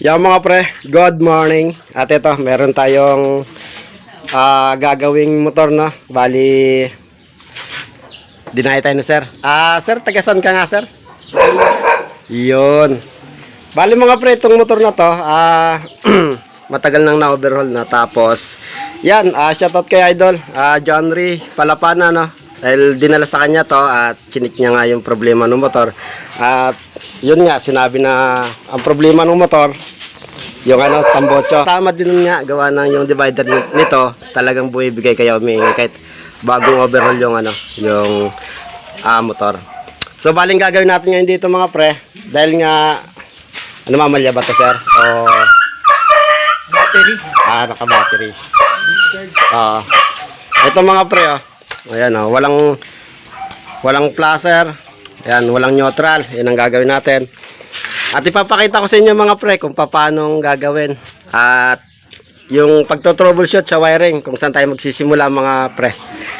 Yung mga pre, good morning. At ito, meron tayong ah, gagawing motor na. Bali, dinay tayo na sir. Ah, sir, tagasan ka nga sir? Yun. Bali mga pre, itong motor na to, ah, matagal nang na-overhaul na. Tapos, yan, ah, shoutout kay Idol, ah, John Ray Palapana, no? Dahil dinala sa kanya to at chinik niya nga yung problema ng motor. At yun nga, sinabi na ang problema ng motor, yung ano, tambocho. Tama din nga, gawa ng yung divider ni- nito, talagang buibigay kaya umiingay kahit bagong overhaul yung ano, yung ah, motor. So, baling gagawin natin ngayon dito mga pre, dahil nga, ano mamalya ba to sir? O, Battery. ah, naka-battery. Oo. ito mga pre, oh. Ayan, oh. Walang, walang placer. Ayan, walang neutral. Yan ang gagawin natin. At ipapakita ko sa inyo mga pre kung paano gagawin. At yung pagto-troubleshoot sa wiring, kung saan tayo magsisimula mga pre.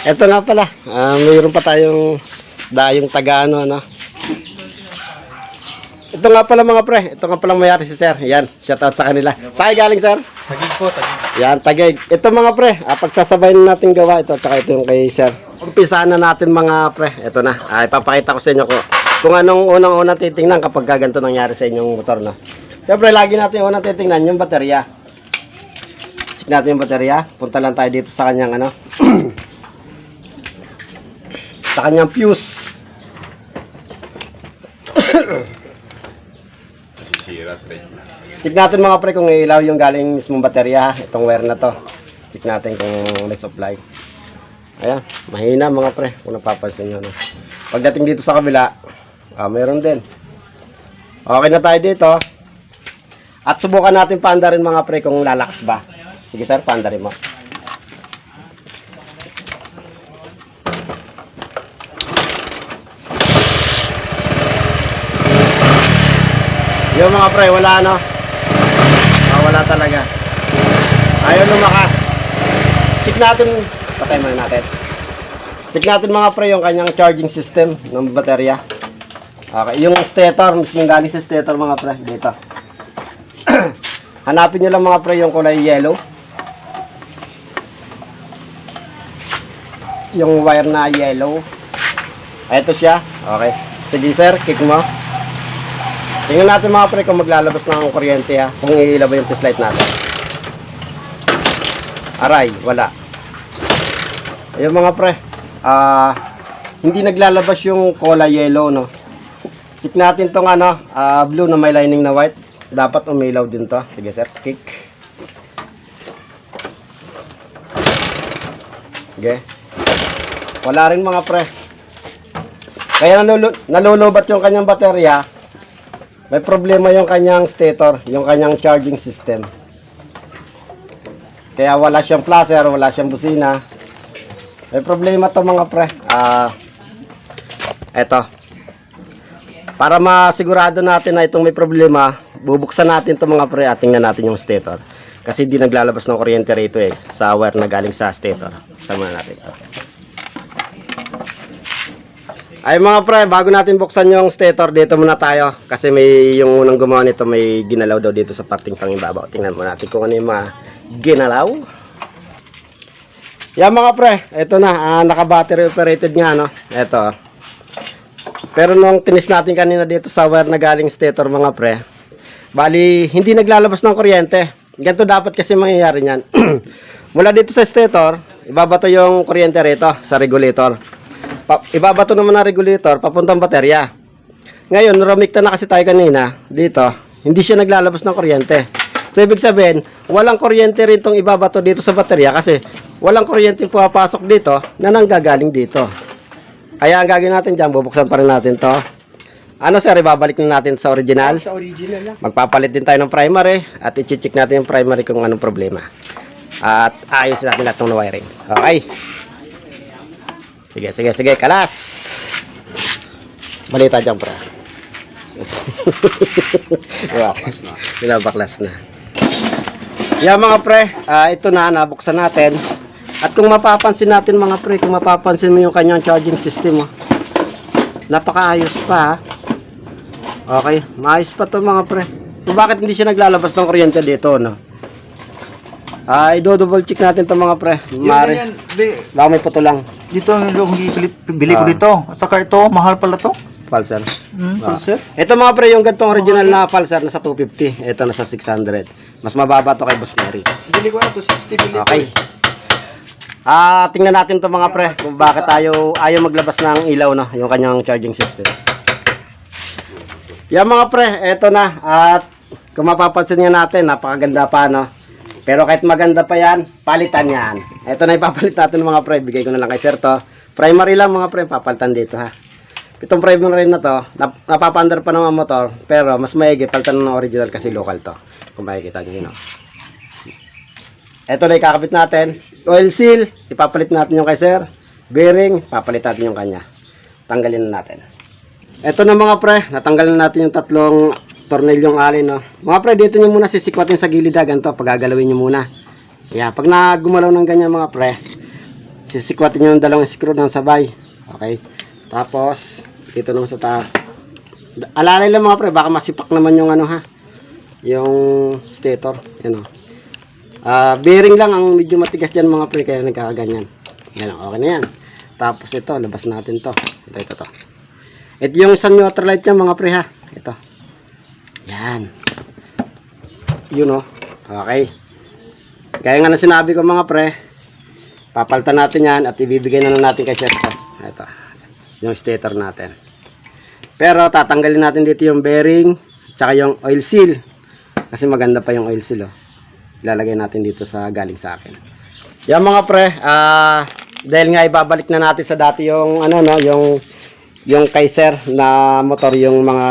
Ito nga pala, ah, mayroon pa tayong dayong tagano, ano. Ito nga pala mga pre, ito nga palang mayari si sir. Yan, shoutout sa kanila. Saan galing sir? Tagig po, tagig. Yan, tagay. Ito mga pre, ah, pagsasabayin natin gawa ito, tsaka ito yung kay sir. Umpisahan na natin mga pre. Ito na, ah, ipapakita ko sa inyo kung, kung anong unang-unang titingnan kapag ganito nangyari sa inyong motor. No? Siyempre, lagi natin unang titingnan yung baterya. Check natin yung baterya. Punta lang tayo dito sa kanyang ano. sa kanyang fuse. Sira, pre. Check natin mga pre kung ilaw yung galing mismong baterya, itong wire na to. Check natin kung may supply. Ayan, mahina mga pre, kung napapansin nyo. No? Pagdating dito sa kabila, ah, meron din. Okay na tayo dito. At subukan natin paandarin mga pre kung lalakas ba. Sige sir, paandarin mo. Yung mga pre, wala no. Ah, wala talaga. Ayaw lumakas. Check natin, patay muna natin. Check natin mga pre yung kanyang charging system ng baterya. Okay, yung stator, mismo galing sa stator mga pre, dito. Hanapin nyo lang mga pre yung kulay yellow. Yung wire na yellow. Ito siya. Okay. Sige sir, kick mo. Tingnan natin mga pre kung maglalabas ng kuryente ha. Kung iilaw ba yung test light natin. Aray, wala. Ayun mga pre. Ah, hindi naglalabas yung cola yellow no. Check natin tong ano, ah, blue na may lining na white. Dapat umilaw din to. Sige sir, kick. Sige. Wala rin mga pre. Kaya nalulubat yung kanyang baterya. May problema yung kanyang stator, yung kanyang charging system. Kaya wala siyang flasher, wala siyang busina. May problema to mga pre. Ah, eto. Para masigurado natin na itong may problema, bubuksan natin to mga pre at tingnan natin yung stator. Kasi di naglalabas ng kuryente rito eh, sa wire na galing sa stator. Sama natin to. Ay mga pre, bago natin buksan yung stator, dito muna tayo. Kasi may yung unang gumawa nito, may ginalaw daw dito sa parting pangibabaw. Tingnan mo natin kung ano yung mga ginalaw. Yan mga pre, ito na, ah, naka-battery operated nga no. Ito. Pero nung tinis natin kanina dito sa wire na galing stator mga pre, bali hindi naglalabas ng kuryente. Ganito dapat kasi mangyayari niyan. Mula dito sa stator, ibabato yung kuryente rito sa regulator. Pa- ibabato naman ng regulator papuntang baterya. Ngayon, rumikta na kasi tayo kanina dito, hindi siya naglalabas ng kuryente. So, ibig sabihin, walang kuryente rin itong ibabato dito sa baterya kasi walang kuryente pumapasok dito na nanggagaling dito. Kaya ang gagawin natin dyan, bubuksan pa rin natin to. Ano sir, ibabalik na natin sa original. Sa original lang. Magpapalit din tayo ng primary at i-check natin yung primary kung anong problema. At ayos natin lahat ng wiring. Okay. Sige, sige, sige. Kalas! Balita dyan, pre. wow. Binabaklas na. Yan mga pre, ah, ito na, nabuksan natin. At kung mapapansin natin mga pre, kung mapapansin mo yung kanyang charging system, oh. napakaayos pa ha. Okay, maayos pa to mga pre. kung bakit hindi siya naglalabas ng kuryente dito, no? Ah, i-double check natin to mga pre. Mari, yan, Bi- baka may puto lang. Dito yung bili, bili ko Ah. dito. Saka ito, mahal pala to. Pulsar. Hmm, Ah. sir. Ito mga pre, yung gantong original na pulsar nasa 250. Ito nasa 600. Mas mababa to kay Boss Neri. Bili ko na to, 60 bili ko. Okay. Ah, tingnan natin to mga pre, kung bakit tayo ayaw maglabas ng ilaw no, yung kanyang charging system. Yan mga pre, eto na. At kung mapapansin niyo natin, napakaganda pa no. Pero kahit maganda pa yan, palitan yan. Ito na ipapalit natin mga pre, bigay ko na lang kay Sir to. Primary lang mga pre, papalitan dito ha. Itong primary na to, nap napapandar pa ng motor, pero mas maigi, palitan ng original kasi local to. Kung makikita niyo, no. Ito na ikakabit natin. Oil seal, ipapalit natin yung kay sir. Bearing, papalit natin yung kanya. Tanggalin na natin. Ito na mga pre, natanggal na natin yung tatlong tornilyong alin. No? Mga pre, dito nyo muna sisikwatin sa gilid ha, ganito, pagagalawin nyo muna. Yan, pag nagumalaw ng ganyan mga pre, sisikwatin nyo yung dalawang screw ng sabay. Okay. Tapos, dito naman sa taas. Alalay lang mga pre, baka masipak naman yung ano ha, yung stator. Yan o. Ah, bearing lang ang medyo matigas dyan mga pre kaya nagkakaganyan. Yan, okay na yan. Tapos ito, labas natin to. Ito, ito, to. Ito yung sun neutral light niya mga pre ha. Ito. Yan. Yun o. Okay. Kaya nga na sinabi ko mga pre, papalitan natin yan at ibibigay na lang natin kay Sir. Ito. Yung stator natin. Pero tatanggalin natin dito yung bearing, tsaka yung oil seal. Kasi maganda pa yung oil seal oh ilalagay natin dito sa galing sa akin. Yan mga pre, ah dahil nga ibabalik na natin sa dati yung ano no, yung yung Kaiser na motor yung mga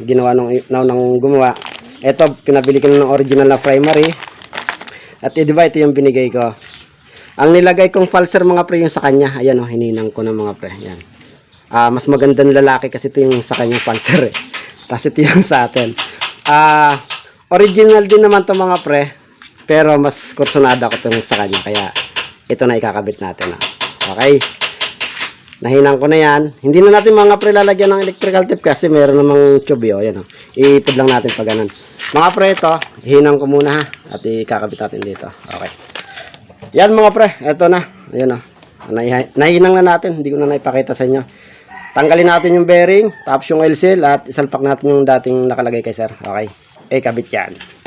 ginawa nung nung, nung gumawa. Ito pinabili ko ng original na primary. At eh, di ba ito yung binigay ko. Ang nilagay kong falser mga pre yung sa kanya. Ayan oh, hininang ko ng mga pre. Yan. Ah, mas magandang lalaki kasi ito yung sa kanyang falser eh. Tapos ito yung sa atin. Ah, original din naman to mga pre. Pero mas kursunada ko itong sa kanya. Kaya ito na ikakabit natin. ah. Okay. Nahinang ko na yan. Hindi na natin mga pre lalagyan ng electrical tape kasi meron namang tube. Oh, yan, oh. Iipid lang natin pag ganun. Mga pre ito, hinang ko muna ha. At ikakabit natin dito. Okay. Yan mga pre. Ito na. Ayan oh. Nahi- Nahinang na natin. Hindi ko na naipakita sa inyo. Tanggalin natin yung bearing, tapos yung oil seal, at isalpak natin yung dating nakalagay kay sir. Okay. Eh, kabit yan.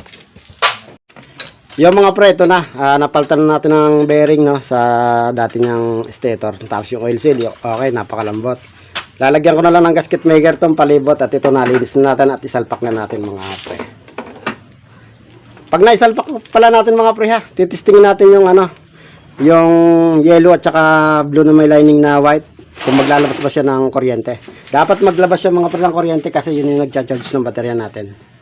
Yung mga pre, ito na. Ah, napalitan na natin ng bearing no, sa dati niyang stator. Tapos yung oil seal, okay, napakalambot. Lalagyan ko na lang ng gasket maker tong palibot at ito nalinis na natin at isalpak na natin mga pre. Pag naisalpak pala natin mga pre ha, titistingin natin yung ano, yung yellow at saka blue na may lining na white kung maglalabas ba siya ng kuryente. Dapat maglabas siya mga pre ng kuryente kasi yun yung nagcha-charge ng baterya natin.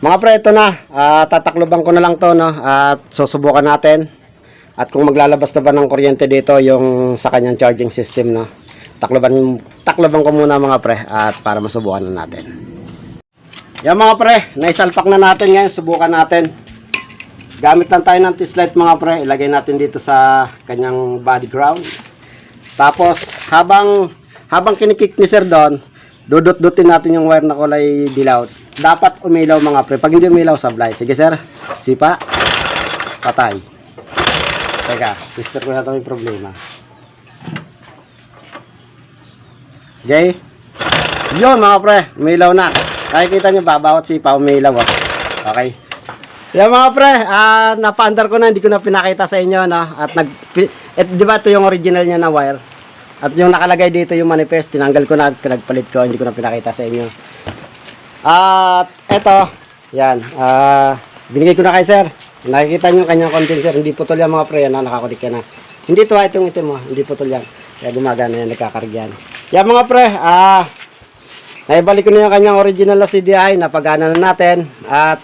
Mga pre, ito na. Ah, tatakloban ko na lang to, no? At susubukan natin. At kung maglalabas na ba ng kuryente dito, yung sa kanyang charging system, no? Takloban, takloban ko muna mga pre. At para masubukan na natin. Yan mga pre, naisalpak na natin ngayon. Subukan natin. Gamit lang tayo ng T-slide mga pre. Ilagay natin dito sa kanyang body ground. Tapos, habang habang kinikik ni sir doon, dudut-dutin natin yung wire na kulay dilaw. Dapat umilaw mga pre. Pag hindi umilaw, sablay. Sige sir, sipa. Patay. Teka, sister ko na ito may problema. Okay? Yun mga pre, umilaw na. Nakikita nyo ba, bawat sipa umilaw. Oh. Okay? Yan mga pre, ah napaandar ko na, hindi ko na pinakita sa inyo, no? At nag, et, di ba ito yung original niya na wire? At yung nakalagay dito yung manifest, tinanggal ko na, at pinagpalit ko, hindi ko na pinakita sa inyo. At eto, yan, ah binigay ko na kay sir. Nakikita yung kanyang condenser, hindi putol yan mga pre, yan, no? nakakulik yan na. Hindi to, ah, itong itim mo, hindi putol yan. Kaya gumagana yan, nagkakarg yan. Mga pre, ah, naibalik ko na yung kanyang original na CDI, napagana na natin, at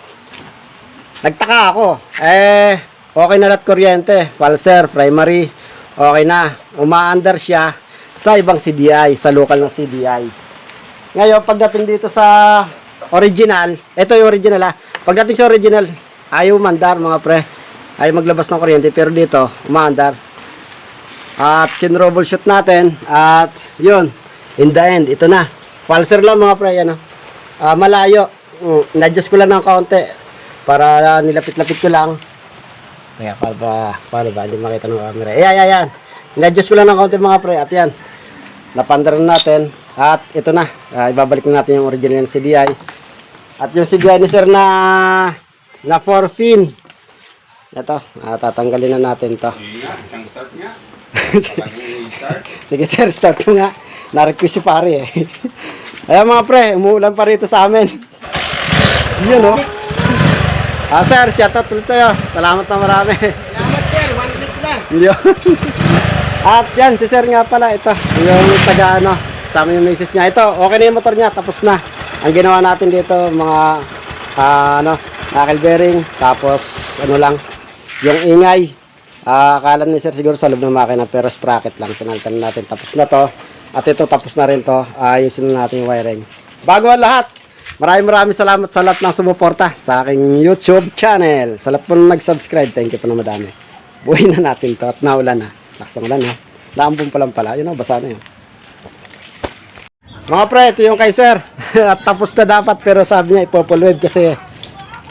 Nagtaka ako. Eh, okay na lahat kuryente. Pulser, primary. Okay na. Umaandar siya sa ibang CDI, sa local na CDI. Ngayon, pagdating dito sa original, ito yung original ha. Pagdating sa original, ayaw mandar mga pre. Ayaw maglabas ng kuryente. Pero dito, umaandar. At kinroubleshoot natin. At yun, in the end, ito na. Pulser lang mga pre. Yan, oh. Ah, malayo. mm, na-adjust ko lang ng kaunti para nilapit-lapit ko lang. Kaya para ba, paano ba, hindi makita ng camera. Ayan, ayan, ayan. Na-adjust ko lang ng kaunti mga pre, at yan. Napandar na natin. At ito na, ah, ibabalik na natin yung original ng CDI. At yung CDI ni sir na na 4 pin. Ito, ah, tatanggalin na natin to. Sige sir, start nga. Na-request si pare eh. Ayan mga pre, umuulan pa rito sa amin. Yun oh. Ah sir, shoutout ulit sa'yo. Salamat na marami. Salamat sir, one click lang. Yun. At yan, si sir nga pala, ito. Yung taga ano, tama yung message niya. Ito, okay na yung motor niya, tapos na. Ang ginawa natin dito, mga, ah, ano, knuckle bearing, tapos, ano lang, yung ingay. Ah, akala ni sir siguro sa loob ng makina, pero sprocket lang. Pinalitan natin, tapos na to. At ito, tapos na rin to. Ayusin na natin yung wiring. Bago ang lahat, maraming maraming salamat sa lahat ng sumuporta sa aking YouTube channel. Sa lahat po na nag-subscribe, thank you po na madami. Buhay na natin to at naulan na. Lakas ng ulan ha. Laambong pa lang pala. Yun o, basa na yun. Mga pre, ito yung kay sir. at tapos na dapat pero sabi niya ipopulwave kasi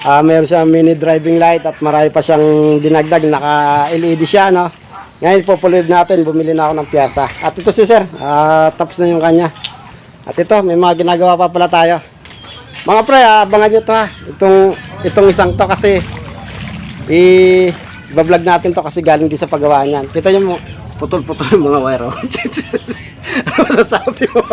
ah meron siyang mini driving light at marami pa siyang dinagdag. Naka-LED siya no. Ngayon ipopulwave natin. Bumili na ako ng piyasa. At ito si sir. ah tapos na yung kanya. At ito, may mga ginagawa pa pala tayo. Mga pre, abangan nyo to ha. Itong, itong isang to kasi i bablog natin to kasi galing din sa paggawa niyan. Kita niyo mo, putol-putol mga wire. oh. ano masasabi mo?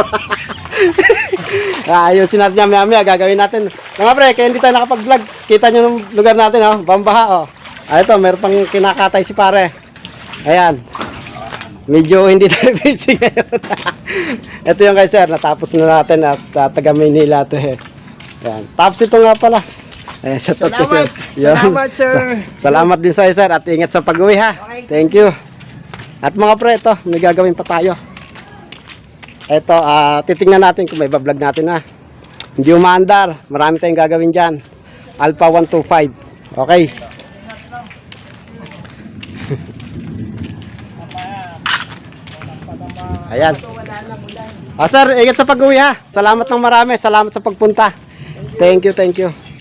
ah, ayusin natin yan maya gagawin natin. Mga pre, kaya hindi tayo nakapag-vlog. Kita niyo yung lugar natin, oh. Bambaha, oh. Ah, ito, meron pang kinakatay si pare. Ayan. Medyo hindi tayo busy ngayon. ito yung kay sir, natapos na natin at uh, taga Maynila to eh. Ayan. Tapos ito nga pala. Ayan, shout out kay sir. Salamat. Salamat sir. Salamat din sa sir at ingat sa pag-uwi ha. Okay. Thank you. At mga pre, ito, may gagawin pa tayo. Ito, ah titingnan natin kung may bablog natin ha. Hindi umaandar. Marami tayong gagawin dyan. Alpha 125. Okay. Ayan. Ah, sir, ingat sa pag-uwi ha. Salamat ng marami. Salamat sa pagpunta. Thank you, thank you.